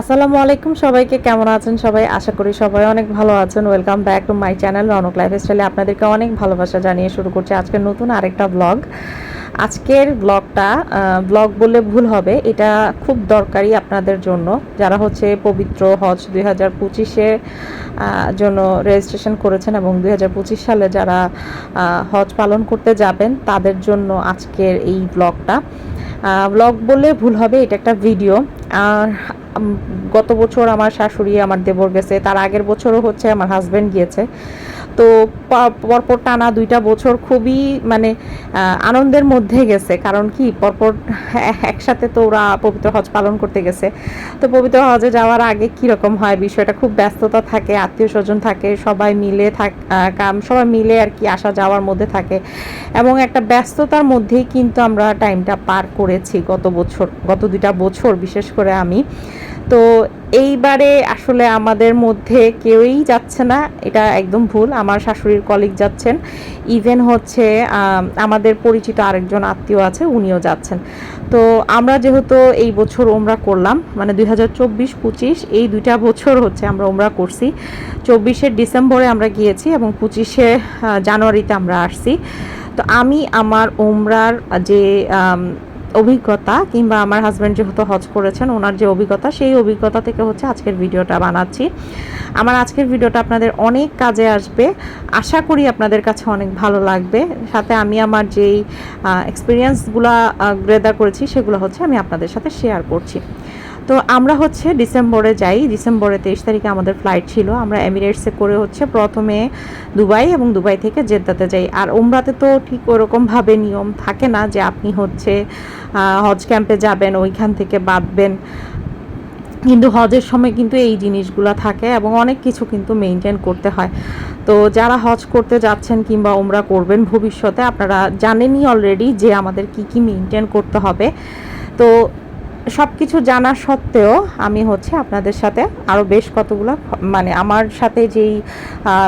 আসসালামু আলাইকুম সবাইকে, কেমন আছেন সবাই? আশা করি সবাই অনেক ভালো আছেন। Welcome back to my channel Ronok লাইফস্টাইলে আপনাদেরকে অনেক ভালোবাসা জানিয়ে শুরু করছি আজকের নতুন আরেকটা ব্লগ আজকের ব্লগটা ব্লগ বললে ভুল হবে, এটা খুব দরকারি আপনাদের জন্য। যারা হচ্ছে পবিত্র হজ দুই হাজার পঁচিশে জন্য রেজিস্ট্রেশন করেছেন এবং দুই হাজার পঁচিশ সালে যারা হজ পালন করতে যাবেন, তাদের জন্য আজকের এই ব্লগটা ব্লগ বললে ভুল হবে, এটা একটা ভিডিও আর গত বছর আমার শাশুড়ি আমার দেবর গেছে, তার আগের বছরও হচ্ছে আমার হাজব্যান্ড গিয়েছে। তো পরপর টানা দুইটা বছর খুবই মানে আনন্দের মধ্যে গেছে। কারণ কি, পরপর একসাথে তো ওরা পবিত্র হজ পালন করতে গেছে। তো পবিত্র হজে যাওয়ার আগে কীরকম হয়, বিষয়টা খুব ব্যস্ততা থাকে, আত্মীয় স্বজন থাকে, সবাই মিলে থাক কাম, সবাই মিলে আর কি আসা যাওয়ার মধ্যে থাকে। এবং একটা ব্যস্ততার মধ্যেই কিন্তু আমরা টাইমটা পার করেছি গত বছর, গত দুইটা বছর বিশেষ করে আমি। তো এইবারে আসলে আমাদের মধ্যে কেউই যাচ্ছে না, এটা একদম ভুল। আমার শাশুড়ির কলিগ যাচ্ছেন। ইভেন হচ্ছে আমাদের পরিচিত আরেকজন আত্মীয় আছে, উনিও যাচ্ছেন। তো আমরা যেহেতু এই বছর ওমরা করলাম মানে দুই হাজার চব্বিশ, পঁচিশ, এই দুইটা বছর হচ্ছে আমরা ওমরা করছি। চব্বিশে ডিসেম্বরে আমরা গিয়েছি এবং পঁচিশে জানুয়ারিতে আমরা আসছি। তো আমি আমার ওমরার যে অভিজ্ঞতা কিংবা আমার হাজব্যান্ড যেহেতু হজ করেছেন, ওনার যে অভিজ্ঞতা, সেই অভিজ্ঞতা থেকে হচ্ছে আজকের ভিডিওটা বানাচ্ছি। আমার আজকের ভিডিওটা আপনাদের অনেক কাজে আসবে। আশা করি আপনাদের কাছে অনেক ভালো লাগবে। সাথে আমি আমার যেই এক্সপিরিয়েন্সগুলো গ্রেদার করেছি, সেগুলো হচ্ছে আমি আপনাদের সাথে শেয়ার করছি। তো আমরা হচ্ছে ডিসেম্বরে যাই। ডিসেম্বরে তেইশ তারিখে আমাদের ফ্লাইট ছিল। আমরা এমিরেটসে করে হচ্ছে প্রথমে দুবাই এবং দুবাই থেকে জেদ্দাতে যাই। আর ওমরাতে তো ঠিক ওরকমভাবে নিয়ম থাকে না যে আপনি হচ্ছে হজ ক্যাম্পে যাবেন, ওইখান থেকে বাঁধবেন কিন্তু হজের সময় কিন্তু এই জিনিসগুলো থাকে এবং অনেক কিছু কিন্তু মেনটেন করতে হয়। তো যারা হজ করতে যাচ্ছেন কিংবা ওমরা করবেন ভবিষ্যতে, আপনারা জানেনই অলরেডি যে আমাদের কি কি মেনটেন করতে হবে। তো সব কিছু জানা সত্ত্বেও আমি হচ্ছে আপনাদের সাথে আরও বেশ কতগুলো মানে আমার সাথে যেই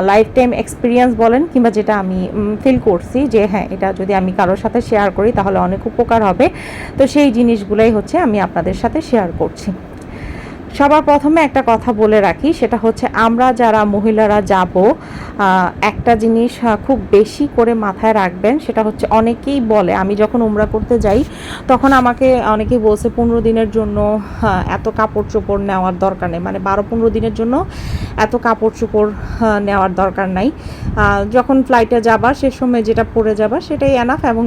লাইফ টাইম এক্সপিরিয়েন্স বলেন কিংবা যেটা আমি ফিল করছি যে হ্যাঁ এটা যদি আমি কারোর সাথে শেয়ার করি তাহলে অনেক উপকার হবে। তো সেই জিনিসগুলোই হচ্ছে আমি আপনাদের সাথে শেয়ার করছি। সবার প্রথমে একটা কথা বলে রাখি সেটা হচ্ছে আমরা যারা মহিলারা যাব একটা জিনিস খুব বেশি করে মাথায় রাখবেন সেটা হচ্ছে অনেকেই বলে আমি যখন উমরা করতে যাই তখন আমাকে অনেকেই বলছে পনেরো দিনের জন্য হ্যাঁ, এত কাপড় চোপড় নেওয়ার দরকার নেই। মানে বারো পনেরো দিনের জন্য এত কাপড় চোপড় হ্যাঁ, নেওয়ার দরকার নাই। যখন ফ্লাইটে যাবা সে সময় যেটা পরে যাবা সেটাই এনাফ এবং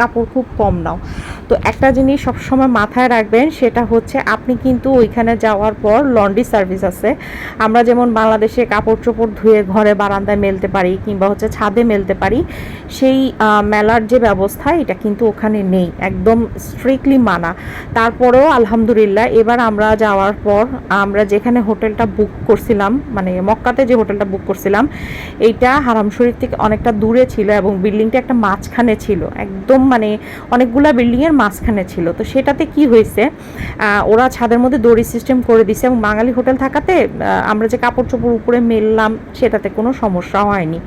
কাপড় খুব কম নাও। তো একটা জিনিস সবসময় মাথায় রাখবেন, সেটা হচ্ছে আপনি কিন্তু ওইখানে যাওয়ার পর লন্ড্রি সার্ভিস আছে। আমরা যেমন বাংলাদেশে কাপড় চোপড় ধুয়ে ঘরে বারান্দায় মেলতে পারি কিংবা হচ্ছে ছাদে মেলতে পারি, সেই মেলার যে ব্যবস্থা, এটা কিন্তু ওখানে নেই, একদম স্ট্রিক্টলি মানা। তারপরেও আলহামদুলিল্লাহ, এবার আমরা যাওয়ার পর আমরা যেখানে হোটেলটা বুক করছিলাম মানে মক্কাতে যে হোটেলটা বুক করছিলাম, এইটা হারাম শরীফ থেকে অনেকটা দূরে ছিল এবং বিল্ডিংটা একটা মাঝখানে ছিল। একদম মানে অনেকগুলা বিল্ডিংয়ের মাঝখানে ছিল। তো সেটাতে কি হয়েছে? ওরা ছাদের মধ্যে দড়ি সিস্টেম করে দিছে এবং বাঙালি হোটেল থাকাতে আমরা যে কাপড় চোপড় উপরে মেললাম, সেটাতে কোনো সমস্যা হয়নি।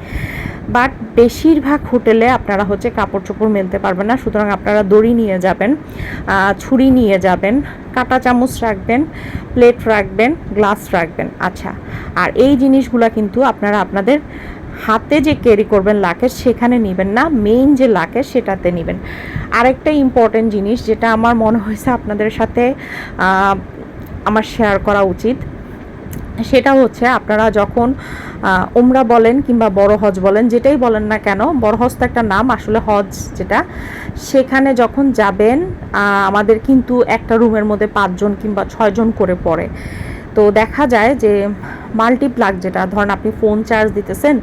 বাট বেশিরভাগ হোটেলে আপনারা হচ্ছে কাপড় চোপড় মেলতে পারবেন না। সুতরাং আপনারা দড়ি নিয়ে যাবেন ছুরি নিয়ে যাবেন, কাঁটা চামচ রাখবেন প্লেট রাখবেন গ্লাস রাখবেন। আচ্ছা আর এই জিনিসগুলা কিন্তু আপনারা আপনাদের হাতে যে ক্যারি করবেন লাকেজ সেখানে নেবেন না মেইন যে লাকেজ সেটাতে নেবেন। আরেকটা ইম্পর্টেন্ট জিনিস যেটা আমার মনে হয়েছে আপনাদের সাথে আমার শেয়ার করা উচিত, সেটা হচ্ছে আপনারা যখন উমরা বলেন কিংবা বড় হজ বলেন, যেটাই বলেন না কেন, বড় হজ তো একটা নাম, আসলে হজ যেটা, সেখানে যখন যাবেন আমাদের কিন্তু একটা রুমের মধ্যে পাঁচজন কিংবা ছয়জন করে পড়ে। তো দেখা যায় যে মাল্টিপ্লাগ যেটা, ধরেন আপনি ফোন চার্জ দিতেছেন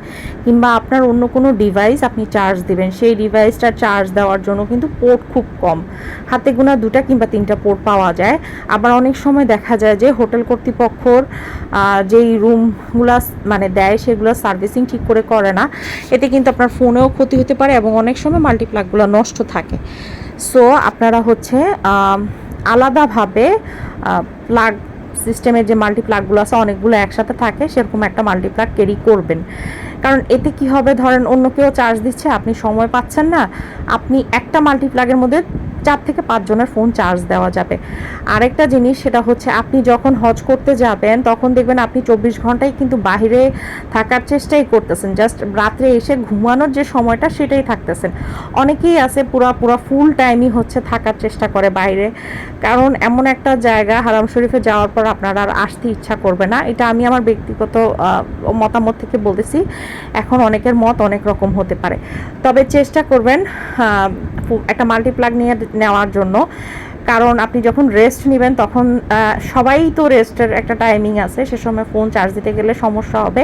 কিংবা আপনার অন্য কোনো ডিভাইস আপনি চার্জ দিবেন, সেই ডিভাইসটা চার্জ দেওয়ার জন্য কিন্তু পোর্ট খুব কম। হাতে গোনা দুটা কিংবা তিনটা পোর্ট পাওয়া যায়। আবার অনেক সময় দেখা যায় যে হোটেল কর্তৃপক্ষর যেই রুমগুলা মানে দেয় সেগুলো সার্ভিসিং ঠিক করে করে না। এতে কিন্তু আপনার ফোনেও ক্ষতি হতে পারে এবং অনেক সময় মাল্টিপ্লাগগুলো নষ্ট থাকে। সো আপনারা হচ্ছে আলাদাভাবে প্লাগ সিস্টেমের যে মাল্টিপ্লাগগুলো আছে, অনেকগুলো একসাথে থাকে, সেরকম একটা মাল্টিপ্লাগ ক্যারি করবেন। কারণ এতে কি হবে? ধরেন অন্য কেউ চার্জ দিচ্ছে, আপনি সময় পাচ্ছেন না। আপনি একটা মাল্টিপ্লাগের মধ্যে চার থেকে পাঁচজনের ফোন চার্জ দেওয়া যাবে। আরেকটা জিনিস সেটা হচ্ছে আপনি যখন হজ করতে যাবেন, তখন দেখবেন আপনি চব্বিশ ঘন্টায় কিন্তু বাইরে থাকার চেষ্টাই করতেছেন। জাস্ট রাত্রে এসে ঘুমানোর যে সময়টা সেটাই থাকতেছেন। অনেকেই আছে পুরা পুরা ফুল টাইমই হচ্ছে থাকার চেষ্টা করে বাইরে। কারণ এমন একটা জায়গা হারাম শরীফে যাওয়ার পর আপনার আর আসতে ইচ্ছা করবে না। এটা আমি আমার ব্যক্তিগত মতামত থেকে বলতেছি এখন অনেকের মত অনেক রকম হতে পারে। তবে চেষ্টা করবেন একটা মাল্টিপ্লাগ নিয়ে নেওয়ার জন্য। কারণ আপনি যখন রেস্ট নেবেন তখন সবাই তো রেস্টের একটা টাইমিং আছে। সে সময় ফোন চার্জ দিতে গেলে সমস্যা হবে।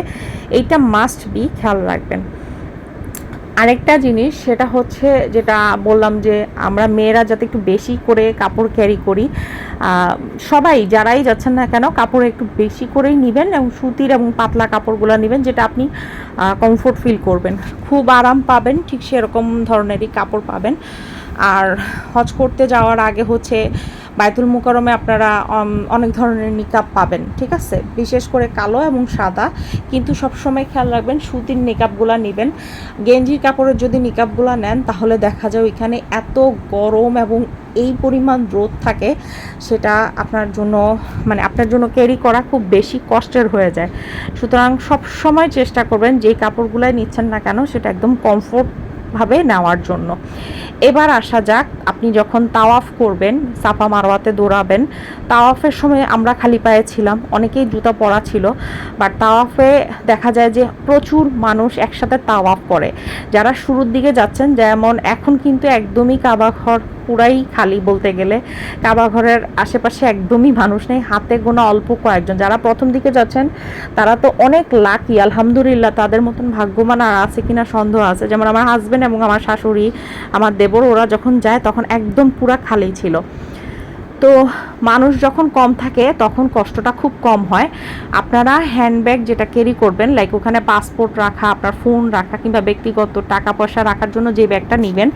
এইটা মাস্ট বি খেয়াল রাখবেন। আরেকটা জিনিস, সেটা হচ্ছে যেটা বললাম যে আমরা মেয়েরা যাতে একটু বেশি করে কাপড় ক্যারি করি সবাই, যারাই যাচ্ছেন না কেন, কাপড় একটু বেশি করেই নেবেন এবং সুতির এবং পাতলা কাপড়গুলো নেবেন, যেটা আপনি কমফোর্ট ফিল করবেন। খুব আরাম পাবেন, ঠিক সেরকম ধরনেরই কাপড় পাবেন। আর হজ করতে যাওয়ার আগে হচ্ছে বায়তুল মুকারমে আপনারা অনেক ধরনের নিকাব পাবেন, ঠিক আছে? বিশেষ করে কালো এবং সাদা। কিন্তু সবসময় খেয়াল রাখবেন, সুতির নিকাবগুলো নেবেন। গেঞ্জির কাপড়ের যদি নিকাবগুলো নেন, তাহলে দেখা যায় ওইখানে এত গরম এবং এই পরিমাণ রোদ থাকে, সেটা আপনার জন্য মানে আপনার জন্য ক্যারি করা খুব বেশি কষ্টের হয়ে যায়। সুতরাং সব সময় চেষ্টা করবেন, যেই কাপড়গুলাই নিচ্ছেন না কেন, সেটা একদম কমফোর্ট ভাবে নেওয়ার জন্য। এবার আসা যাক, আপনি যখন তাওয়াফ করবেন, সাফা মারওয়াতে দৌড়াবেন, তাওয়াফের সময় আমরা খালি পায়ে ছিলাম, অনেকেই জুতা পরা ছিল বাট তাওয়াফে দেখা যায় যে প্রচুর মানুষ একসাথে তাওয়াফ করে। যারা শুরুর দিকে যাচ্ছেন, যেমন এখন কিন্তু একদমই কাবাঘর পুরাই খালি বলতে গেলে কাবাঘরের আশেপাশে একদমই মানুষ নেই, হাতে গোনা অল্প কয়েকজন। যারা প্রথম দিকে যাচ্ছেন, তারা তো অনেক লাকি আলহামদুলিল্লাহ, তাদের মতন ভাগ্যমান আর আছে কিনা সন্দেহ আছে। যেমন আমার হাজবেন্ড এবং আমার শাশুড়ি, আমার দেবর ওরা যখন যায় তখন একদম পুরা খালি ছিল। তো মানুষ যখন কম থাকে, তখন কষ্টটা খুব কম হয়। আপনারা হ্যান্ডব্যাগ যেটা ক্যারি করবেন লাইক ওখানে পাসপোর্ট রাখা, আপনার ফোন রাখা কিংবা ব্যক্তিগত টাকা পয়সা রাখার জন্য যে ব্যাগটা নেবেন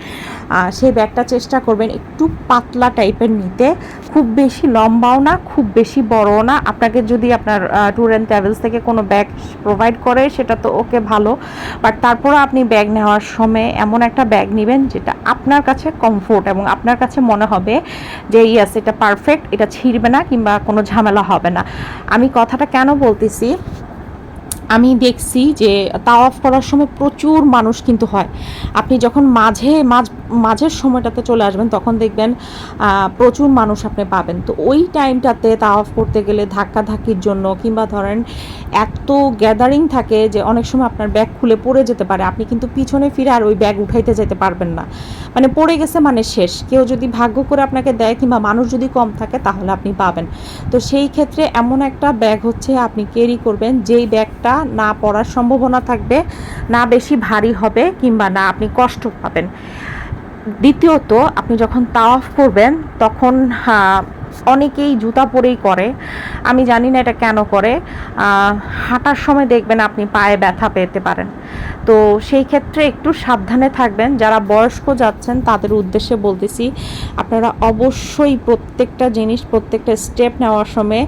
সেই ব্যাগটা চেষ্টা করবেন একটু পাতলা টাইপের নিতে। খুব বেশি লম্বাও না, খুব বেশি বড়ও না। আপনাকে যদি আপনার ট্যুর অ্যান্ড ট্রাভেলস থেকে কোনো ব্যাগ প্রোভাইড করে, সেটা তো ওকে ভালো। বাট তারপরে আপনি ব্যাগ নেওয়ার সময় এমন একটা ব্যাগ নেবেন, যেটা আপনার কাছে কমফোর্ট এবং আপনার কাছে মনে হবে যে ইয়াস এটা পারফেক্ট এটা ছিঁড়বে না কিংবা কোনো ঝামেলা হবে না। আমি কথাটা কেন বলতেছি? আমি দেখছি যে তা অফ করার সময় প্রচুর মানুষ কিন্তু হয়। আপনি যখন মাঝে, মাঝ, মাঝের সময়টাতে চলে আসবেন, তখন দেখবেন প্রচুর মানুষ আপনি পাবেন। তো ওই টাইমটাতে তা অফ করতে গেলে ধাক্কাধাক্কির জন্য কিংবা ধরেন এত গ্যাদারিং থাকে যে অনেক সময় আপনার ব্যাগ খুলে পড়ে যেতে পারে। আপনি কিন্তু পিছনে ফিরে আর ওই ব্যাগ উঠাইতে যেতে পারবেন না। মানে পড়ে গেছে মানে শেষ। কেউ যদি ভাগ্য করে আপনাকে দেয় কিংবা মানুষ যদি কম থাকে, তাহলে আপনি পাবেন। তো সেই ক্ষেত্রে এমন একটা ব্যাগ হচ্ছে, আপনি ক্যারি করবেন, যেই ব্যাগটা না পড়ার সম্ভাবনা থাকবে, না বেশি ভারী হবে কিংবা না আপনি কষ্ট পাবেন। দ্বিতীয়ত, আপনি যখন তাওয়াফ করবেন, তখন অনেকেই জুতা পরেই করে। আমি জানি না এটা কেন করে। হাঁটার সময় দেখবেন আপনি পায়ে ব্যথা পেতে পারেন। তো সেই ক্ষেত্রে একটু সাবধানে থাকবেন। যারা বয়স্ক যাচ্ছেন, তাদের উদ্দেশ্যে বলতেছি, আপনারা অবশ্যই প্রত্যেকটা জিনিস, প্রত্যেকটা স্টেপ নেওয়ার সময়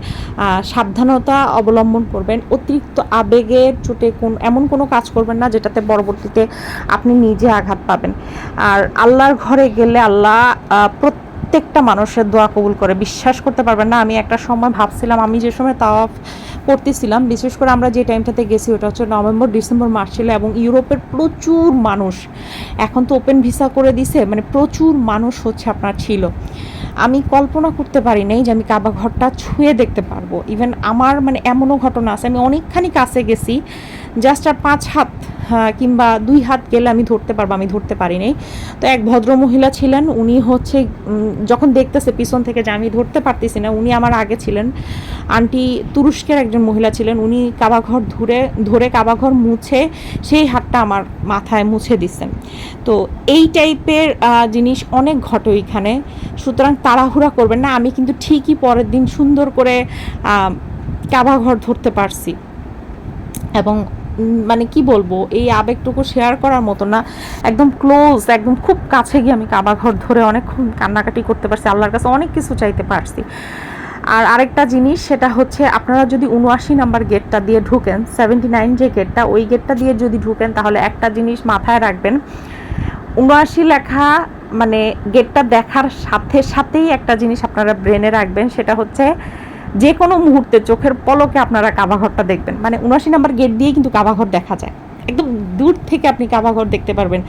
সাবধানতা অবলম্বন করবেন। অতিরিক্ত আবেগের চোটে কোন, এমন কোনো কাজ করবেন না, যেটাতে পরবর্তীতে আপনি নিজে আঘাত পাবেন। আর আল্লাহর ঘরে গেলে আল্লাহ প্রত্যেকটা মানুষের দোয়া কবুল করে। বিশ্বাস করতে পারবেন না, আমি একটা সময় ভাবছিলাম, আমি যে সময় তাওয়াফ করতেছিলাম, বিশেষ করে আমরা যে টাইমটাতে গেছি, ওটা হচ্ছে নভেম্বর, ডিসেম্বর মাস ছিল এবং ইউরোপের প্রচুর মানুষ এখন তো ওপেন ভিসা করে দিছে মানে প্রচুর মানুষ হচ্ছে আপনার ছিল। আমি কল্পনা করতে পারি নাই যে আমি কাবা ঘরটা ছুঁয়ে দেখতে পারব। ইভেন আমার মানে এমনও ঘটনা আছে, আমি অনেকখানি কাছে গেছি জাস্ট আর পাঁচ হাত হ্যাঁ, কিংবা দুই হাত গেলে আমি ধরতে পারব আমি ধরতে পারি নাই তো এক ভদ্র মহিলা ছিলেন উনি হচ্ছে যখন দেখতেছে পিছন থেকে যে আমি ধরতে পারতেছি না উনি আমার আগে ছিলেন। আন্টি তুরস্কের একজন মহিলা ছিলেন উনি কাবাঘর ধরে ধরে কাবাঘর মুছে সেই হাতটা আমার মাথায় মুছে দিচ্ছেন। তো এই টাইপের জিনিস অনেক ঘটে ওইখানে। সুতরাং তাড়াহুড়া করবেন না আমি কিন্তু ঠিকই পরের দিন সুন্দর করে কাবাঘর ধরতে পারছি। এবং মানে কি বলব, এই আবেগটুকু শেয়ার করার মতো না। একদম ক্লোজ একদম খুব কাছে গিয়ে আমি কাবা ঘর ধরে অনেকক্ষণ কান্নাকাটি করতে পারছি। আল্লাহর কাছে অনেক কিছু চাইতে পারছি। আর আরেকটা জিনিস, সেটা হচ্ছে আপনারা যদি উনআশি নাম্বার গেটটা দিয়ে ঢুকেন সেভেন্টি নাইন যে গেটটা ওই গেটটা দিয়ে যদি ঢুকেন, তাহলে একটা জিনিস মাথায় রাখবেন। উনআশি লেখা মানে গেটটা দেখার সাথে সাথেই একটা জিনিস আপনারা ব্রেনে রাখবেন, সেটা হচ্ছে যে কোনো মুহূর্তে চোখের পলকে আপনারা কাবাঘরটা দেখবেন। মানে উনআশি নাম্বার গেট দিয়ে কিন্তু কাবাঘর দেখা যায়। একদম দূর থেকে আপনি কাবাঘর দেখতে পারবেন।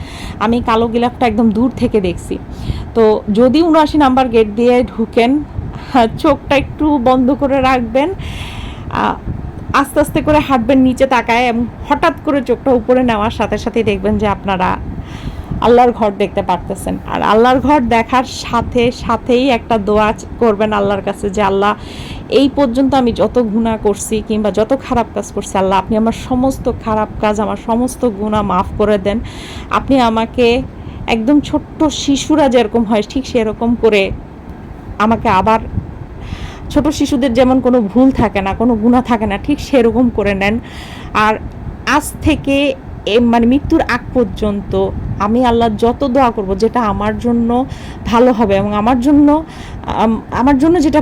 আমি কালো গিলাফটা একদম দূর থেকে দেখছি। তো যদি উনআশি নাম্বার গেট দিয়ে ঢুকেন হ্যাঁ, চোখটা একটু বন্ধ করে রাখবেন। আস্তে আস্তে করে হাঁটবেন নিচে তাকায় এবং হঠাৎ করে চোখটা উপরে নেওয়ার সাথে সাথেই দেখবেন যে আপনারা আল্লাহর ঘর দেখতে পারতেছেন। আর আল্লাহর ঘর দেখার সাথে সাথেই একটা দোয়া করবেন আল্লাহর কাছে যে আল্লাহ এই পর্যন্ত আমি যত গুণা করছি কিংবা যত খারাপ কাজ করছি, আল্লাহ, আপনি আমার সমস্ত খারাপ কাজ, আমার সমস্ত গুণা মাফ করে দেন। আপনি আমাকে একদম ছোট্ট শিশুরা যেরকম হয়, ঠিক সেরকম করে আমাকে আবার ছোট শিশুদের যেমন কোনো ভুল থাকে না, কোনো গুণা থাকে না, ঠিক সেরকম করে নেন। আর আজ থেকে মানে মৃত্যুর আগ পর্যন্ত আমি আল্লাহ যত দোয়া করব যেটা আমার জন্য ভালো হবে এবং আমার জন্য আমার জন্য যেটা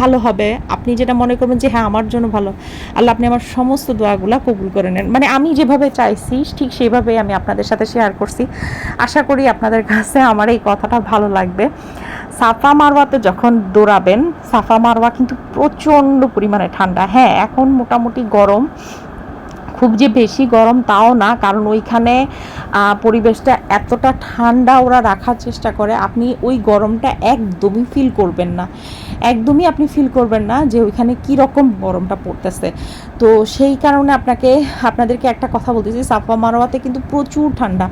ভালো হবে, আপনি যেটা মনে করবেন যে হ্যাঁ আমার জন্য ভালো, আল্লাহ আপনি আমার সমস্ত দোয়াগুলা কবুল করে নেন। মানে আমি যেভাবে চাইছি, ঠিক সেইভাবেই আমি আপনাদের সাথে শেয়ার করছি। আশা করি আপনাদের কাছে আমার এই কথাটা ভালো লাগবে। সাফা মারওয়াতে যখন দৌড়াবেন, সাফা মারওয়া কিন্তু প্রচণ্ড পরিমাণে ঠান্ডা। হ্যাঁ এখন মোটামুটি গরম। খুব যে বেশি গরম তাও না, কারণ ওইখানে পরিবেশটা এতটা ঠান্ডা ওরা রাখার চেষ্টা করে, আপনি ওই গরমটা একদমই ফিল করবেন না। একদমই আপনি ফিল করবেন না যে ওইখানে কী রকম গরমটা পড়তেছে। তো সেই কারণে আপনাকে, আপনাদেরকে একটা কথা বলতেছি সাফা মারোয়াতে কিন্তু প্রচুর ঠান্ডা।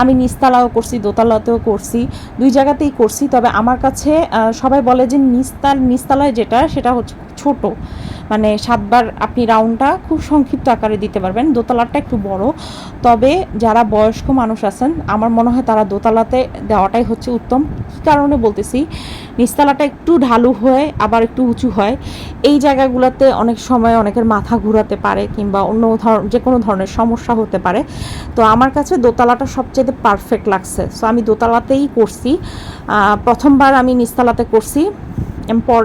আমি নিস্তালাও করছি, দোতলাতেও করছি, দুই জায়গাতেই করছি, তবে আমার কাছে সবাই বলে যে নিস্তাল, নিস্তালায় যেটা, সেটা হচ্ছে ছোট। মানে সাতবার আপনি রাউন্ডটা খুব সংক্ষিপ্ত আকারে দিতে পারবেন। দোতলাটা একটু বড়। তবে যারা বয়স্ক মানুষ আছেন, আমার মনে হয় তারা দোতলাতে দেওয়াটাই হচ্ছে উত্তম। কী কারণে বলতেছি? নিচতলাটা একটু ঢালু হয়, আবার একটু উঁচু হয়। এই জায়গাগুলোতে অনেক সময় অনেকের মাথা ঘুরাতে পারে কিংবা অন্য ধর, যে কোনো ধরনের সমস্যা হতে পারে। তো আমার কাছে দোতলাটা সবচেয়ে পারফেক্ট লাগছে। সো আমি দোতলাতেই করছি। প্রথমবার আমি নিচতলাতে করছি। পর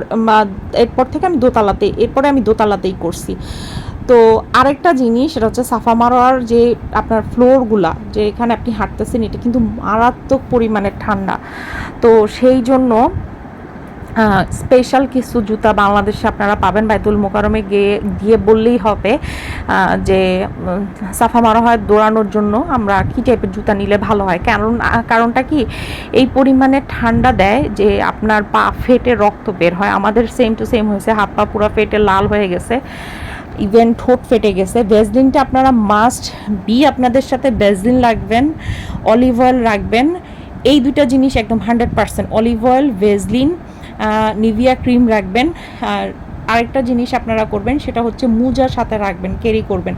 এরপর থেকে আমি দোতলাতে, এরপরে আমি দোতলাতেই করছি। তো আরেকটা জিনিস, সেটা হচ্ছে সাফা মারার যে আপনার ফ্লোরগুলা, যে এখানে আপনি হাঁটতেছেন, এটা কিন্তু মারাত্মক পরিমাণে ঠান্ডা। তো সেই জন্য স্পেশাল কিছু জুতা বাংলাদেশে আপনারা পাবেন। বাইতুল মোকারমে গিয়ে গিয়ে বললেই হবে যে সাফা মারা হয় দৌড়ানোর জন্য। আমরা কী টাইপের জুতা নিলে ভালো হয়? কারণ কারণটা কি? এই পরিমাণে ঠান্ডা দেয় যে, আপনার পা ফেটে রক্ত বের হয়। আমাদের সেম টু সেম হয়েছে, হাত পা পুরো ফেটে লাল হয়ে গেছে ইভেন ঠোঁট ফেটে গেছে। ভেজলিনটা আপনারা মাস্ট বি আপনাদের সাথে ভেজলিন রাখবেন অলিভ অয়েল রাখবেন। এই দুটা জিনিস একদম hundred percent olive oil Vaseline Nivea cream রাখবেন। আর আরেকটা জিনিস আপনারা করবেন, সেটা হচ্ছে মুজা সাথে রাখবেন কেরি করবেন।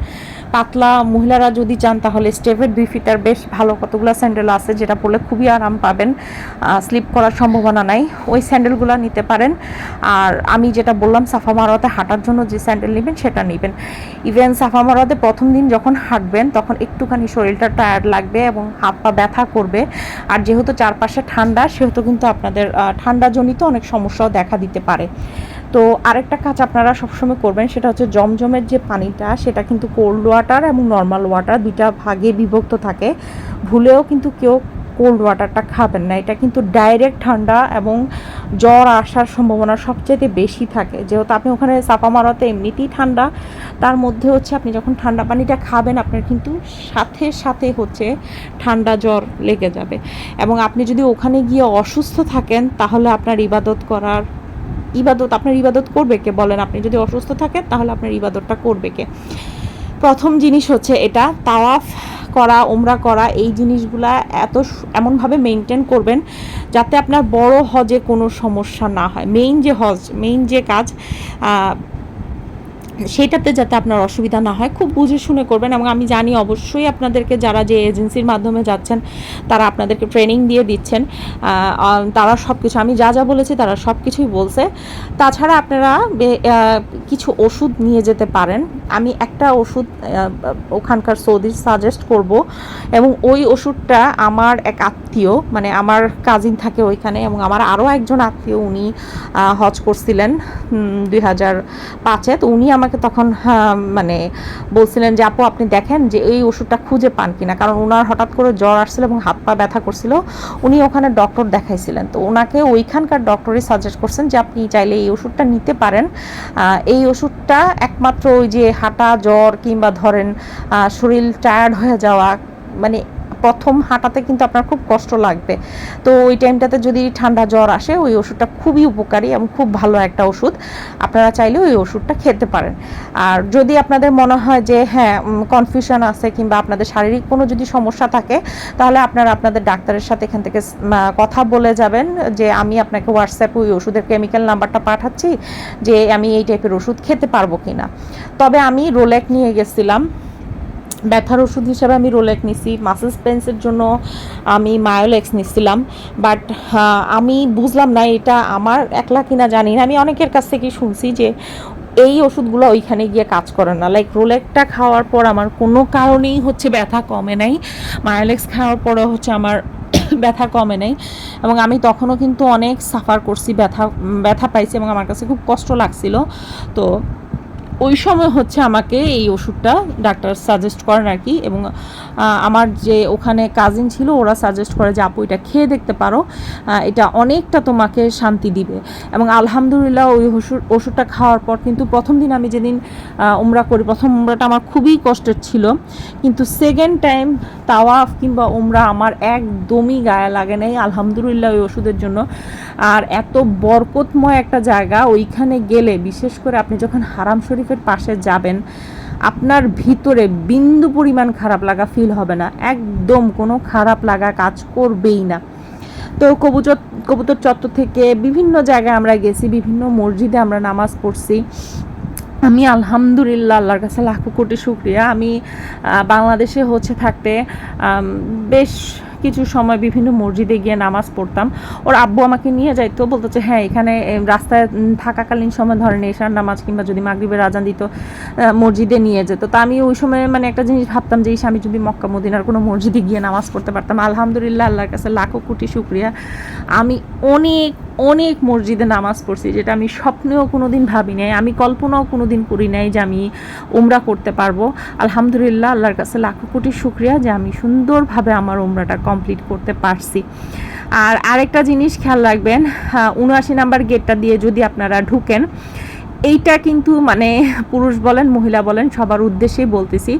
পাতলা মহিলারা যদি চান, তাহলে স্টেপের দুই ফিটার বেশ ভালো কতগুলো স্যান্ডেল আছে, যেটা পরলে খুবই আরাম পাবেন। স্লিপ করার সম্ভাবনা নাই। ওই স্যান্ডেলগুলো নিতে পারেন। আর আমি যেটা বললাম, সাফা মারোয়াতে হাঁটার জন্য যে স্যান্ডেল নেবেন, সেটা নেবেন। ইভেন সাফা মারোয়াতে প্রথম দিন যখন হাঁটবেন, তখন একটুখানি শরীরটা টায়ার্ড লাগবে এবং হাত পা ব্যথা করবে। আর যেহেতু চারপাশে ঠান্ডা, সেহেতু কিন্তু আপনাদের ঠান্ডাজনিত অনেক সমস্যাও দেখা দিতে পারে। তো আরেকটা কাজ আপনারা সবসময় করবেন, সেটা হচ্ছে জমজমের যে পানিটা, সেটা কিন্তু কোল্ড ওয়াটার এবং নর্মাল ওয়াটার দুইটা ভাগে বিভক্ত থাকে। ভুলেও কিন্তু কেউ কোল্ড ওয়াটারটা খাবেন না। এটা কিন্তু ডাইরেক্ট ঠান্ডা এবং জ্বর আসার সম্ভাবনা সবচেয়ে বেশি থাকে। যেহেতু আপনি ওখানে চাপা মারাতে এমনিতেই ঠান্ডা, তার মধ্যে হচ্ছে আপনি যখন ঠান্ডা পানিটা খাবেন, আপনার কিন্তু সাথে সাথে হচ্ছে ঠান্ডা জ্বর লেগে যাবে। এবং আপনি যদি ওখানে গিয়ে অসুস্থ থাকেন, তাহলে আপনার ইবাদত করার ইবাদত, আপনার ইবাদত করবে কে? বলেন আপনি যদি অসুস্থ থাকেন, তাহলে আপনার ইবাদতটা করবে কে? প্রথম জিনিস হচ্ছে এটা, তাওয়াফ করা ওমরা করা, এই জিনিসগুলা এত এমনভাবে মেনটেন করবেন যাতে আপনার বড় হজে কোনো সমস্যা না হয়। মেইন যে হজ মেইন যে কাজ সেটাতে যাতে আপনার অসুবিধা না হয়, খুব বুঝে শুনে করবেন এবং আমি জানি অবশ্যই আপনাদেরকে যারা যে এজেন্সির মাধ্যমে যাচ্ছেন, তারা আপনাদেরকে ট্রেনিং দিয়ে দিচ্ছেন তারা সব কিছু আমি যা যা বলেছি তারা সব কিছুই বলছে। তাছাড়া আপনারা কিছু ওষুধ নিয়ে যেতে পারেন। আমি একটা ওষুধ ওখানকার সৌদির সাজেস্ট করব এবং ওই ওষুধটা আমার এক আত্মীয় মানে আমার কাজিন থাকে ওইখানে এবং আমার আরও একজন আত্মীয় উনি হজ করছিলেন দুই হাজার পাঁচে। তো উনি আমাকে আমাকে তখন হ্যাঁ, মানে বলছিলেন যে আপু আপনি দেখেন যে এই ওষুধটা খুঁজে পান কিনা। কারণ ওনার হঠাৎ করে জ্বর আসছিল এবং হাত পা ব্যথা করছিল। উনি ওখানে ডক্টর দেখাইছিলেন। তো ওনাকে ওইখানকার ডক্টরই সাজেস্ট করছেন যে আপনি চাইলে এই ওষুধটা নিতে পারেন। এই ওষুধটা একমাত্র ওই যে হাঁটা জ্বর কিংবা ধরেন শরীর টায়ার্ড হয়ে যাওয়া মানে প্রথম হাঁটাতে কিন্তু আপনার খুব কষ্ট লাগবে। তো ওই টাইমটাতে যদি ঠান্ডা জ্বর আসে, ওই ওষুধটা খুবই উপকারী এবং খুব ভালো একটা ওষুধ। আপনারা চাইলে ওই ওষুধটা খেতে পারেন। আর যদি আপনাদের মনে হয় যে হ্যাঁ কনফিউশন আছে কিংবা আপনাদের শারীরিক কোনো যদি সমস্যা থাকে, তাহলে আপনারা আপনাদের ডাক্তারের সাথে এখান থেকে কথা বলে যাবেন যে, আমি আপনাকে হোয়াটসঅ্যাপে ওই ওষুধের কেমিক্যাল নাম্বারটা পাঠাচ্ছি যে, আমি এই টাইপের ওষুধ খেতে পারব কিনা? তবে আমি রোলেক নিয়ে গেছিলাম। ব্যথার ওষুধ হিসাবে আমি রোলেক নিছি মাসেল পেন্সের জন্য আমি মায়োলেক্স নিছিলাম বাট আমি বুঝলাম না এটা আমার একলা কিনা জানি না। আমি অনেকের কাছ থেকে শুনছি যে এই ওষুধগুলো ওইখানে গিয়ে কাজ করে না। লাইক রোলেকটা খাওয়ার পর আমার কোনো কারণেই হচ্ছে ব্যথা কমে নাই। মায়োলেক্স খাওয়ার পরে হচ্ছে আমার ব্যথা কমে নাই এবং আমি তখনও কিন্তু অনেক সাফার করছি, ব্যথা ব্যথা পাইছি এবং আমার কাছে খুব কষ্ট লাগছিল। তো ওই সময় হচ্ছে আমাকে এই ওষুধটা ডাক্তার সাজেস্ট করেন আর কি এবং আমার যে ওখানে কাজিন ছিল, ওরা সাজেস্ট করে যে, আপু, এটা খেয়ে দেখতে পারো এটা অনেকটা তোমাকে শান্তি দিবে। এবং আলহামদুলিল্লাহ ওই ওষুধ, ওষুধটা খাওয়ার পর কিন্তু প্রথম দিন আমি যেদিন উমরা করি, প্রথম উমরাটা আমার খুবই কষ্টের ছিল। কিন্তু সেকেন্ড টাইম তাওয়াফ কিংবা উমরা আমার একদমই গায়ে লাগে নাই, আলহামদুলিল্লাহ ওই ওষুধের জন্য। আর এত বরকতময় একটা জায়গা, ওইখানে গেলে, বিশেষ করে আপনি যখন হারাম শরীফের পাশে যাবেন, আপনার ভিতরে বিন্দু পরিমাণ খারাপ লাগা ফিল হবে না। একদম কোনো খারাপ লাগা কাজ করবেই না। তো কবুতর কবুতর চত্বর থেকে বিভিন্ন জায়গায় আমরা গেছি, বিভিন্ন মসজিদে আমরা নামাজ পড়ছি। আমি আলহামদুলিল্লাহ আল্লাহর কাছে লাখো কোটি শুক্রিয়া। আমি বাংলাদেশে হচ্ছে থাকতে বেশ কিছু সময় বিভিন্ন মসজিদে গিয়ে নামাজ পড়তাম। ওর আব্বু আমাকে নিয়ে যাইতো বলতো যে হ্যাঁ এখানে রাস্তায় থাকাকালীন সময় ধরেন এশার নামাজ কিংবা যদি মাগরীবের আজান দিত মসজিদে নিয়ে যেত। তো আমি ওই সময় মানে একটা জিনিস ভাবতাম যে, এই আমি যদি মক্কা, মদিনার কোনো মসজিদে গিয়ে নামাজ পড়তে পারতাম। আলহামদুলিল্লাহ, আল্লাহর কাছে লাখো কোটি শুক্রিয়া। আমি অনেক অনেক মসজিদে নামাজ পড়ছি, যেটা আমি স্বপ্নেও কোনো দিন ভাবি নাই, আমি কল্পনাও কোনো দিন করি নাই যে আমি উমরা করতে পারব। আলহামদুলিল্লাহ, আল্লাহর কাছে লাখো কোটি শুক্রিয়া যে আমি সুন্দরভাবে আমার উমরাটা কমপ্লিট করতে পারছি। আর আরেকটা জিনিস খেয়াল রাখবেন উনআশি নাম্বার গেটটা দিয়ে যদি আপনারা ঢুকেন এইটা কিন্তু মানে পুরুষ বলেন, মহিলা বলেন, সবার উদ্দেশ্যেই বলতেছি।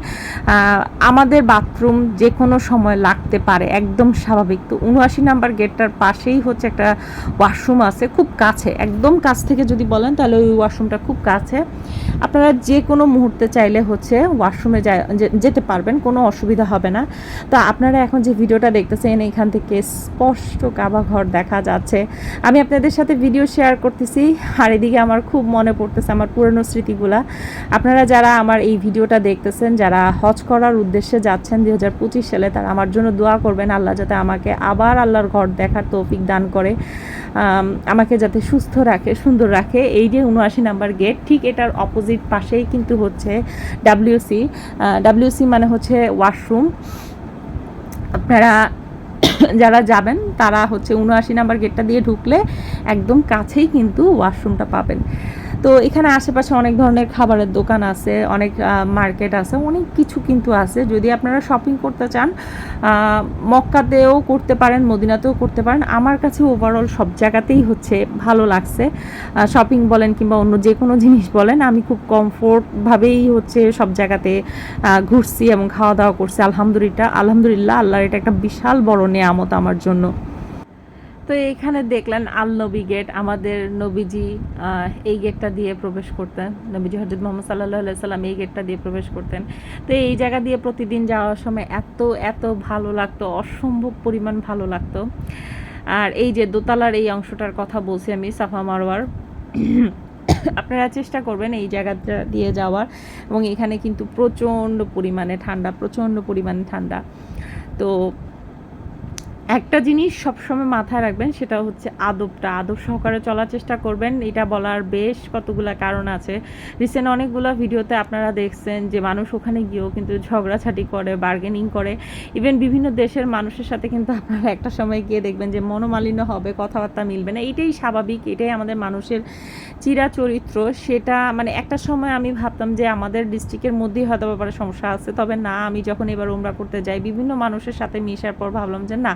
আমাদের বাথরুম যে কোনো সময় লাগতে পারে, একদম স্বাভাবিক। তো উনআশি নাম্বার গেটটার পাশেই হচ্ছে একটা ওয়াশরুম আছে, খুব কাছে, একদম কাছ থেকে যদি বলেন তাহলে ওই ওয়াশরুমটা খুব কাছে। আপনারা যে কোনো মুহূর্তে চাইলে হচ্ছে ওয়াশরুমে যেতে পারবেন, কোনো অসুবিধা হবে না। তো আপনারা এখন যে ভিডিওটা দেখতেছেন এখান থেকে স্পষ্ট কাবা ঘর দেখা যাচ্ছে। আমি আপনাদের সাথে ভিডিও শেয়ার করতেছি, আর এদিকে আমার খুব মনে পড়তেছে আমার পুরনো স্মৃতিগুলা। আপনারা যারা আমার এই ভিডিওটা দেখতেছেন, যারা হজ করার উদ্দেশ্যে যাচ্ছেন দুই হাজার পঁচিশ সালে, তারা আমার জন্য দোয়া করবেন, আল্লাহ যাতে আমাকে আবার আল্লাহর ঘর দেখার তৌফিক দান করে আমাকে যাতে সুস্থ রাখে, সুন্দর রাখে। এই যে উনআশি নাম্বার গেট ঠিক এটার অপোজিট পাশেই কিন্তু হচ্ছে ডাব্লিউসি ডাব্লিউসি মানে হচ্ছে ওয়াশরুম আপনারা যারা যাবেন, তারা হচ্ছে উনআশি নাম্বার গেটটা দিয়ে ঢুকলে একদম কাছেই কিন্তু ওয়াশরুমটা পাবেন। তো এখানে আশেপাশে অনেক ধরনের খাবারের দোকান আছে, অনেক মার্কেট আছে, অনেক কিছু কিন্তু আছে। যদি আপনারা শপিং করতে চান মক্কাতেও করতে পারেন, মদিনাতেও করতে পারেন। আমার কাছে ওভারঅল সব জায়গাতেই হচ্ছে, ভালো লাগছে। শপিং বলেন কিংবা অন্য যে কোনো জিনিস বলেন, আমি খুব কমফোর্টভাবেই হচ্ছে সব জায়গাতে ঘুরছি এবং খাওয়া দাওয়া করছি। আলহামদুলিল্লাহ আলহামদুলিল্লাহ, আল্লাহর এটা একটা বিশাল বড় নেয়ামত আমার জন্য। তো এইখানে দেখলেন আল নবী গেট আমাদের নবীজি এই গেটটা দিয়ে প্রবেশ করতেন। নবীজি হজরত মোহাম্মদ সাল্লাহ সাল্লাম এই গেটটা দিয়ে প্রবেশ করতেন। তো এই জায়গা দিয়ে প্রতিদিন যাওয়ার সময় এত এত ভালো লাগতো, অসম্ভব পরিমাণ ভালো লাগতো। আর এই যে দোতলার এই অংশটার কথা বলছি আমি, সাফা মারোয়ার আপনারা চেষ্টা করবেন এই জায়গাটা দিয়ে যাওয়ার। এবং এখানে কিন্তু প্রচণ্ড পরিমাণে ঠান্ডা, প্রচণ্ড পরিমাণে ঠান্ডা। তো একটা জিনিস সবসময় মাথায় রাখবেন, সেটা হচ্ছে আদবটা। আদব সহকারে চলার চেষ্টা করবেন। এটা বলার বেশ কতগুলো কারণ আছে। রিসেন্ট অনেকগুলো ভিডিওতে আপনারা দেখছেন যে মানুষ ওখানে গিয়েও কিন্তু ঝগড়াঝাটি করে বার্গেনিং করে। ইভেন বিভিন্ন দেশের মানুষের সাথে কিন্তু আপনারা একটা সময় গিয়ে দেখবেন যে মনোমালিন্য হবে, কথাবার্তা মিলবে না। এটাই স্বাভাবিক, এটাই আমাদের মানুষের চিরা চরিত্র সেটা মানে একটা সময় আমি ভাবতাম যে আমাদের ডিস্ট্রিক্টের মধ্যেই হয়তো ব্যাপারে সমস্যা আছে। তবে না, আমি যখন এবার উমরা করতে যাই, বিভিন্ন মানুষের সাথে মিশার পর ভাবলাম যে না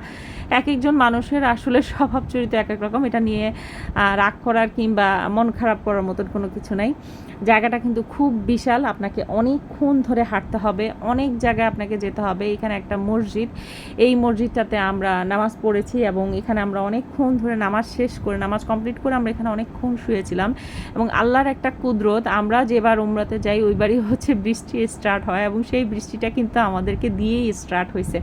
এক একজন মানুষের আসলে স্বভাব চরিত্র এক এক রকম। এটা নিয়ে রাগ করার কিংবা মন খারাপ করার মতন কোনো কিছু নাই। জায়গাটা কিন্তু খুব বিশাল। আপনাকে অনেকক্ষণ ধরে হাঁটতে হবে। অনেক জায়গায় আপনাকে যেতে হবে। এখানে একটা মসজিদ। এই মসজিদটাতে আমরা নামাজ পড়েছি এবং এখানে আমরা অনেকক্ষণ ধরে নামাজ শেষ করে, নামাজ কমপ্লিট করে আমরা এখানে অনেকক্ষণ শুয়েছিলাম। এবং আল্লাহর একটা কুদরত, আমরা যেবার উমরাতে যাই ওইবারই হচ্ছে বৃষ্টি স্টার্ট হয় এবং সেই বৃষ্টিটা কিন্তু আমাদেরকে দিয়েই স্টার্ট হয়েছে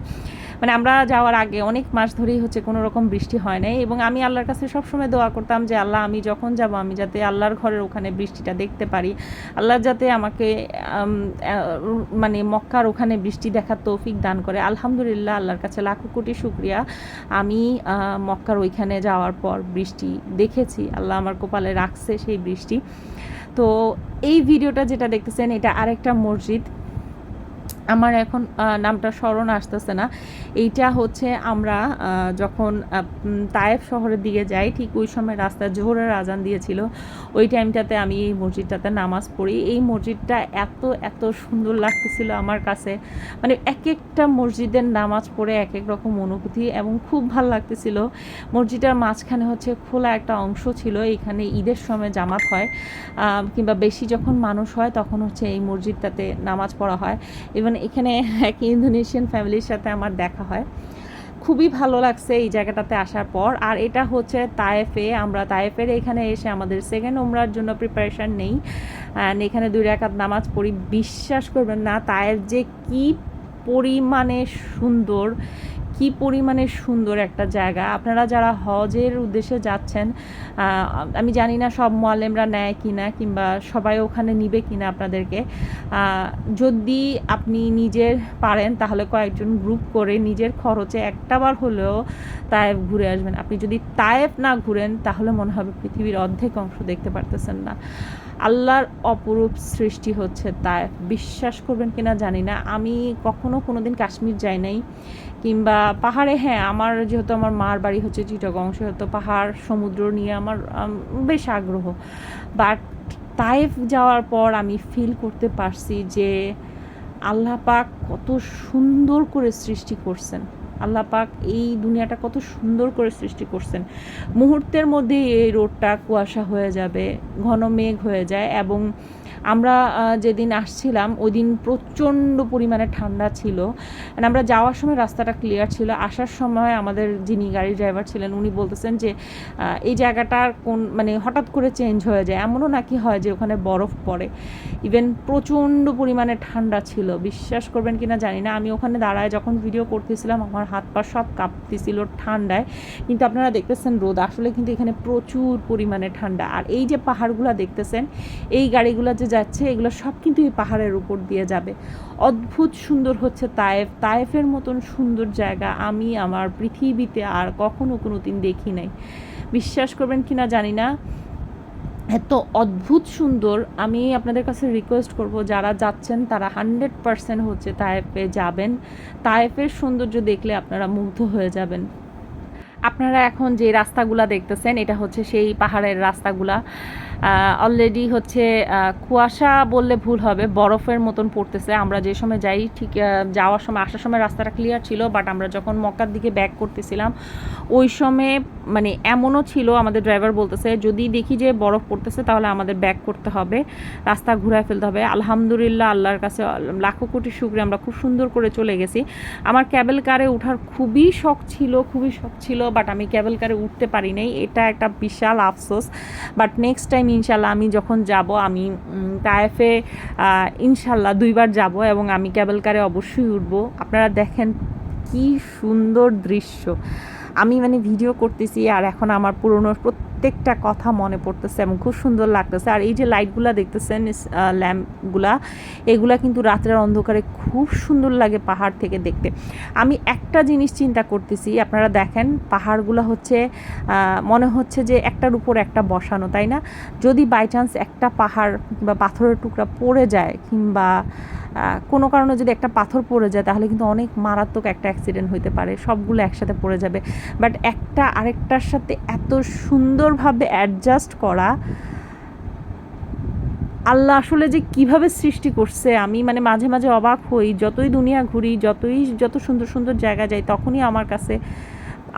মানে আমরা যাওয়ার আগে অনেক মাস ধরেই হচ্ছে কোনো রকম বৃষ্টি হয় নাই এবং আমি আল্লাহর কাছে সবসময় দোয়া করতাম যে, আল্লাহ, আমি যখন যাব, আমি যাতে আল্লাহর ঘরের ওখানে বৃষ্টিটা দেখতে পারি। আল্লাহ যাতে আমাকে মানে মক্কার ওখানে বৃষ্টি দেখার তৌফিক দান করে। আলহামদুলিল্লাহ, আল্লাহর কাছে লাখো কোটি শুক্রিয়া। আমি মক্কার ওইখানে যাওয়ার পর বৃষ্টি দেখেছি। আল্লাহ আমার কপালে রাখছে সেই বৃষ্টি। তো এই ভিডিওটা যেটা দেখতেছেন, এটা আরেকটা মসজিদ। আমার এখন নামটা স্মরণ আসতেছে না। এইটা হচ্ছে আমরা যখন তায়েফ শহরের দিকে যাই, ঠিক ওই সময় রাস্তায় জোহরের আজান দিয়েছিল। ওই টাইমটাতে আমি এই মসজিদটাতে নামাজ পড়ি। এই মসজিদটা এত এত সুন্দর লাগতেছিল আমার কাছে। মানে এক একটা মসজিদের নামাজ পড়ে এক এক রকম অনুভূতি এবং খুব ভালো লাগতেছিল। মসজিদের মাঝখানে হচ্ছে খোলা একটা অংশ ছিল এখানে ঈদের সময় জামাত হয়। কিংবা বেশি যখন মানুষ হয়, তখন হচ্ছে এই মসজিদটাতে নামাজ পড়া হয়। ইভেন এখানে এক ইন্দোনেশিয়ান ফ্যামিলির সাথে আমার দেখা হয়। খুবই ভালো লাগছে এই জায়গাটাতে আসার পর। আর এটা হচ্ছে তায়েফে। আমরা তায়েফের এখানে এসে আমাদের সেকেন্ড ওমরার জন্য প্রিপারেশান নেই। অ্যান্ড এখানে দুই রাকাত নামাজ পড়ি। বিশ্বাস করবেন না, তায়েফ যে কি পরিমাণে সুন্দর। কি পরিমাণে সুন্দর একটা জায়গা। আপনারা যারা হজের উদ্দেশ্যে যাচ্ছেন আমি জানি না সব মোয়ালেমরা নেয় কি না কিংবা সবাই ওখানে নিবে কিনা আপনাদেরকে। যদি আপনি নিজের পারেন, তাহলে কয়েকজন গ্রুপ করে নিজের খরচে একটাবার হলেও তায়েফ ঘুরে আসবেন। আপনি যদি তায়েফ না ঘুরেন, তাহলে মনে হবে পৃথিবীর অর্ধেক অংশ দেখতে পারতেছেন না। আল্লাহর অপরূপ সৃষ্টি হচ্ছে তায়েফ বিশ্বাস করবেন কিনা জানি না। আমি কখনো কোনোদিন কাশ্মীর যাই নাই, কিংবা পাহাড়ে হ্যাঁ আমার যেহেতু আমার মার বাড়ি হচ্ছে চিটাগং, সেহেতু পাহাড়, সমুদ্র নিয়ে আমার বেশ আগ্রহ। বাট তাইফ যাওয়ার পর আমি ফিল করতে পারছি যে আল্লাহ পাক কত সুন্দর করে সৃষ্টি করছেন। আল্লাহ পাক এই দুনিয়াটা কত সুন্দর করে সৃষ্টি করছেন। মুহূর্তের মধ্যেই এই রোডটা কুয়াশা হয়ে যাবে, ঘন মেঘ হয়ে যায় এবং আমরা যেদিন আসছিলাম ওই দিন প্রচণ্ড পরিমাণে ঠান্ডা ছিল। আমরা যাওয়ার সময় রাস্তাটা ক্লিয়ার ছিল। আসার সময় আমাদের যিনি গাড়ির ড্রাইভার ছিলেন, উনি বলতেছেন যে এই জায়গাটার কোন মানে হঠাৎ করে চেঞ্জ হয়ে যায়। এমনও নাকি হয় যে, ওখানে বরফ পড়ে। ইভেন প্রচণ্ড পরিমাণে ঠান্ডা ছিল। বিশ্বাস করবেন কিনা জানি না। আমি ওখানে দাঁড়ায় যখন ভিডিও করতেছিলাম, আমার হাত পা সব কাঁপতেছিল ঠান্ডায়। কিন্তু আপনারা দেখতেছেন রোদ। আসলে কিন্তু এখানে প্রচুর পরিমাণে ঠান্ডা। আর এই যে পাহাড়গুলো দেখতেছেন, এই গাড়িগুলো যে যাচ্ছে, এগুলো সব কিন্তু এই পাহাড়ের উপর দিয়ে যাবে। অদ্ভুত সুন্দর হচ্ছে তায়েফ। তায়েফের মতন সুন্দর জায়গা আমি আমার পৃথিবীতে আর কখনো কোনো দিন দেখি নাই। বিশ্বাস করবেন কিনা জানি না। এত অদ্ভুত সুন্দর। আমি আপনাদের কাছে রিকোয়েস্ট করব, যারা যাচ্ছেন তারা হান্ড্রেড পারসেন্ট হচ্ছে তায়েফে যাবেন। তায়েফের সৌন্দর্য দেখলে আপনারা মুগ্ধ হয়ে যাবেন। আপনারা এখন যে রাস্তাগুলা দেখতেছেন, এটা হচ্ছে সেই পাহাড়ের রাস্তাগুলা। অলরেডি হচ্ছে কুয়াশা বললে ভুল হবে, বরফের মতন পড়তেছে। আমরা যে সময় যাই, ঠিক যাওয়ার সময়, আসার সময় রাস্তাটা ক্লিয়ার ছিল বাট আমরা যখন মক্কার দিকে ব্যাক করতেছিলাম, ওই সময় মানে এমনও ছিল, আমাদের ড্রাইভার বলতেছে, যদি দেখি যে বরফ পড়তেছে, তাহলে আমাদের ব্যাক করতে হবে। রাস্তা ঘুরায় ফেলতে হবে। আলহামদুলিল্লাহ, আল্লাহর কাছে লাখো কোটি শুক্রে আমরা খুব সুন্দর করে চলে গেছি। আমার ক্যাবেল কারে ওঠার খুবই শখ ছিল, খুবই শখ ছিল বাট আমি ক্যাবেল কারে উঠতে পারি নাই। এটা একটা বিশাল আফসোস বাট নেক্সট টাইম ইনশাল্লাহ, আমি যখন যাব, আমি তায়েফে ইনশাল্লাহ দুইবার যাব এবং আমি ক্যাবেলকারে অবশ্যই উঠব। আপনারা দেখেন কি সুন্দর দৃশ্য। আমি মানে ভিডিও করতেছি আর এখন আমার পুরনো প্রত্যেকটা কথা মনে পড়তেছে এবং খুব সুন্দর লাগতেছে। আর এই যে লাইটগুলা দেখতেছেন ল্যাম্পগুলা এগুলা কিন্তু রাত্রের অন্ধকারে খুব সুন্দর লাগে পাহাড় থেকে দেখতে। আমি একটা জিনিস চিন্তা করতেছি, আপনারা দেখেন পাহাড়গুলো হচ্ছে মনে হচ্ছে যে একটার উপর একটা বসানো, তাই না? যদি বাই চান্স একটা পাহাড় কিংবা পাথরের টুকরা পড়ে যায় কিংবা কোনো কারণে যদি একটা পাথর পড়ে যায়, তাহলে কিন্তু অনেক মারাত্মক একটা অ্যাক্সিডেন্ট হতে পারে, সবগুলো একসাথে পড়ে যাবে। বাট একটা আরেকটার সাথে এত সুন্দরভাবে অ্যাডজাস্ট করা। আল্লাহ আসলে যে কীভাবে সৃষ্টি করছে, আমি মানে মাঝে মাঝে অবাক হই। যতই দুনিয়া ঘুরি, যতই, যত সুন্দর সুন্দর জায়গা যাই, তখনই আমার কাছে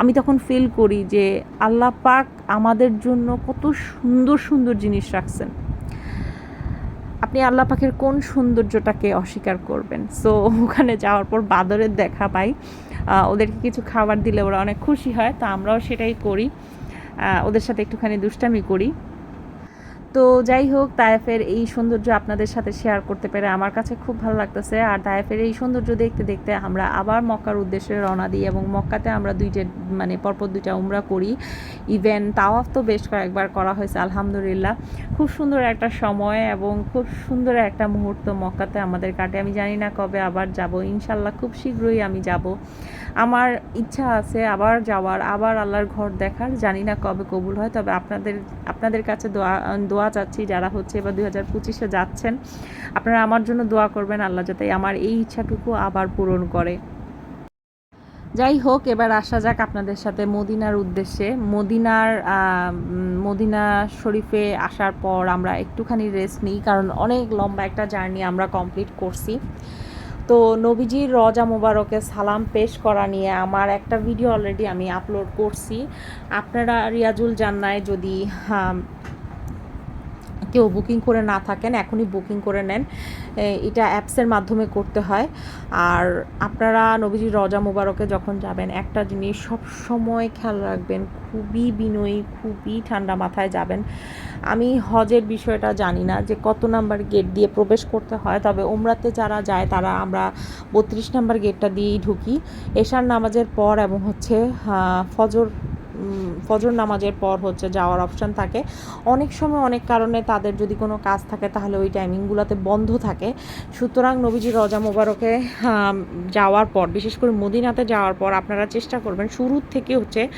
আমি তখন ফিল করি যে আল্লাহ পাক আমাদের জন্য কত সুন্দর সুন্দর জিনিস রাখছেন। আপনি আল্লাহ পাকের কোন সৌন্দর্যটাকে অস্বীকার করবেন? সো ওখানে যাওয়ার পর বাদরের দেখা পাই। ওদেরকে কিছু খাবার দিলে ওরা অনেক খুশি হয়, তো আমরাও সেটাই করি। ওদের সাথে একটুখানি দুষ্টামি করি। তো যাই হোক, তায়েফের এই সৌন্দর্য আপনাদের সাথে শেয়ার করতে পেরে আমার কাছে খুব ভালো লাগতেছে। আর তায়েফের এই সৌন্দর্য দেখতে দেখতে আমরা আবার মক্কার উদ্দেশ্যে রওনা দিই এবং মক্কাতে আমরা দুইটা মানে পরপর দুইটা উমরা করি। ইভেন তাওয়াফ তো বেশ কয়েকবার করা হয়েছে, আলহামদুলিল্লাহ। খুব সুন্দর একটা সময় এবং খুব সুন্দর একটা মুহূর্ত মক্কাতে আমাদের কাটে। আমি জানি না কবে আবার যাব, ইনশাল্লাহ খুব শীঘ্রই আমি যাব। আমার ইচ্ছা আছে আবার যাওয়ার, আবার আল্লাহর ঘর দেখার। জানি না কবে কবুল হয়, তবে আপনাদের আপনাদের কাছে দোয়া দোয়া চাচ্ছি যারা হচ্ছে এবার দুই হাজার পঁচিশে যাচ্ছেন। আপনারা আমার জন্য দোয়া করবেন আল্লাহ যাতে আমার এই ইচ্ছাটুকু আবার পূরণ করে। যাই হোক, এবার আসা যাক আপনাদের সাথে মদিনার উদ্দেশ্যে। মদিনার মদিনা শরীফে আসার পর আমরা একটুখানি রেস্ট নিই, কারণ অনেক লম্বা একটা জার্নি আমরা কমপ্লিট করছি। তো নবীজির রজা মোবারকে সালাম পেশ করা নিয়ে আমার একটা ভিডিও অলরেডি আমি আপলোড করছি। আপনারা রিয়াজুল জান্নায় যদি কেউ বুকিং করে না থাকেন, এখনই বুকিং করে নেন। এটা অ্যাপসের মাধ্যমে করতে হয়। আর আপনারা নবীজির রজা মোবারকে যখন যাবেন, একটা জিনিস সব সময় খেয়াল রাখবেন, খুবই বিনয়ী, খুবই ঠান্ডা মাথায় যাবেন। আমি হজের বিষয়টা জানি না যে কত নাম্বার গেট দিয়ে প্রবেশ করতে হয়, তবে ওমরাতে যারা যায় তারা আমরা বত্রিশ নাম্বার গেটটা দিয়েই ঢুকি। এশার নামাজের পর এবং হচ্ছে ফজর ফজর নামাজের পর হচ্ছে যাওয়ার অপশান থাকে। অনেক সময় অনেক কারণে তাদের যদি কোনো কাজ থাকে তাহলে ওই টাইমিংগুলোতে বন্ধ থাকে। সুতরাং নবীজি রজা মোবারকে যাওয়ার পর বিশেষ করে মদিনাতে যাওয়ার পর আপনারা চেষ্টা করবেন শুরুর থেকে হচ্ছে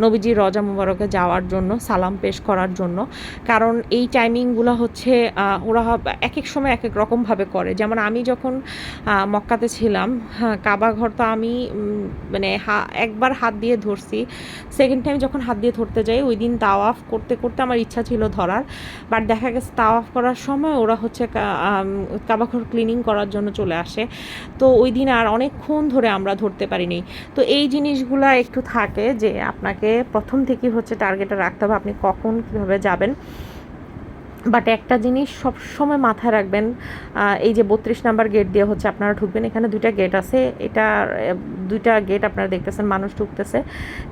নবীজি রজা মোবারকে যাওয়ার জন্য সালাম পেশ করার জন্য। কারণ এই টাইমিংগুলো হচ্ছে ওরা এক এক সময় এক এক রকমভাবে করে। যেমন আমি যখন মক্কাতে ছিলাম হ্যাঁ, কাবা ঘর তো আমি মানে হা- একবার হাত দিয়ে ধরছি সেকেন্ড টাইম যখন হাত দিয়ে ধরতে যাই, ওই দিন তাওয়াফ করতে করতে আমার ইচ্ছা ছিল ধরার। বাট দেখা গেছে তাওয়াফ করার সময় ওরা হচ্ছে কাবাঘর ক্লিনিং করার জন্য চলে আসে। তো ওই দিন আর অনেকক্ষণ ধরে আমরা ধরতে পারিনি। তো এই জিনিসগুলা একটু থাকে যে আপনাকে প্রথম থেকেই হচ্ছে টার্গেটটা রাখতে হবে। আপনি কখন কীভাবে যাবেন? বাট একটা জিনিস সব সময় মাথায় রাখবেন এই যে বত্রিশ নাম্বার গেট দিয়ে হচ্ছে আপনারা ঢুকবেন, এখানে দুইটা গেট আছে, এটা দুইটা গেট আপনারা দেখতেছেন, মানুষ ঢুকতেছে।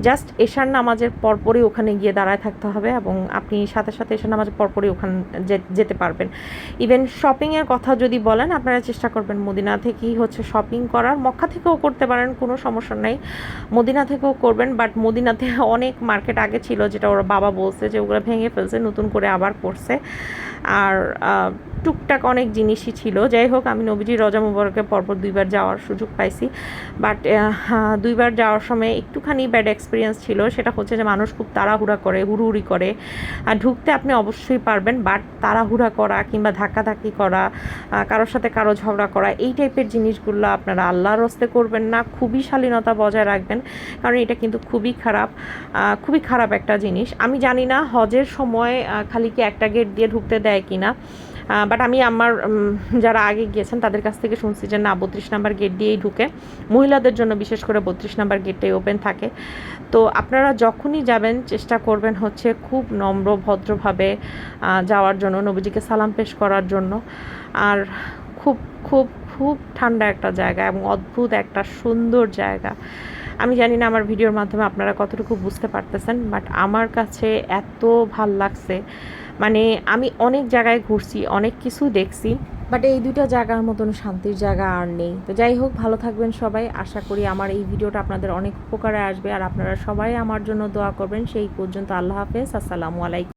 জাস্ট এশার নামাজের পরপরই ওখানে গিয়ে দাঁড়ায় থাকতে হবে এবং আপনি সাথে সাথে এশার নামাজের পরপরই ওখানে যেতে পারবেন। ইভেন শপিংয়ের কথা যদি বলেন, আপনারা চেষ্টা করবেন মদিনা থেকেই হচ্ছে শপিং করার। মক্কা থেকেও করতে পারেন, কোনো সমস্যা নেই। মদিনা থেকেও করবেন বাট মদিনাতে অনেক মার্কেট আগে ছিল, যেটা ওরা বাবা বলছে যে ওগুলো ভেঙে ফেলছে, নতুন করে আবার করছে। আর আহ, টুকটাক অনেক জিনিসই ছিল। যাই হোক, আমি নবীজি রজা মুবারকে পরপর দুইবার যাওয়ার সুযোগ পাইছি। বাট দুইবার যাওয়ার সময় একটুখানি ব্যাড এক্সপিরিয়েন্স ছিল। সেটা হচ্ছে যে মানুষ খুব তাড়াহুড়া করে, হুড়ুহুড়ি করে। আর ঢুকতে আপনি অবশ্যই পারবেন বাট তাড়াহুড়া করা কিংবা ধাক্কাধাক্কি করা কারোর সাথে কারও ঝগড়া করা, এই টাইপের জিনিসগুলো আপনারা আল্লাহর রস্তে করবেন না। খুবই শালীনতা বজায় রাখবেন, কারণ এটা কিন্তু খুবই খারাপ খুবই খারাপ একটা জিনিস। আমি জানি না হজের সময় খালি কি একটা গেট দিয়ে ঢুকতে দেয় কিনা। বাট আমি আমার যারা আগে গিয়েছেন তাদের কাছ থেকে শুনছি যে না, বত্রিশ নাম্বার গেট দিয়েই ঢুকে। মহিলাদের জন্য বিশেষ করে বত্রিশ নাম্বার গেটটাই ওপেন থাকে। তো আপনারা যখনই যাবেন, চেষ্টা করবেন হচ্ছে খুব নম্র, ভদ্রভাবে যাওয়ার জন্য, নবীজিকে সালাম পেশ করার জন্য। আর খুব খুব খুব ঠান্ডা একটা জায়গা এবং অদ্ভুত একটা সুন্দর জায়গা। আমি জানি না আমার ভিডিওর মাধ্যমে আপনারা কতটুকু বুঝতে পারতেছেন বাট আমার কাছে এত ভালো লাগছে মানে আমি অনেক জায়গায় ঘুরছি, অনেক কিছু দেখছি বাট এই দুইটা জায়গার মতন শান্তির জায়গা আর নেই। তো যাই হোক, ভালো থাকবেন সবাই। আশা করি আমার এই ভিডিওটা আপনাদের অনেক উপকারে আসবে, আর আপনারা সবাই আমার জন্য দোয়া করবেন। সেই পর্যন্ত আল্লাহ হাফেজ। আসসালামু আলাইকুম।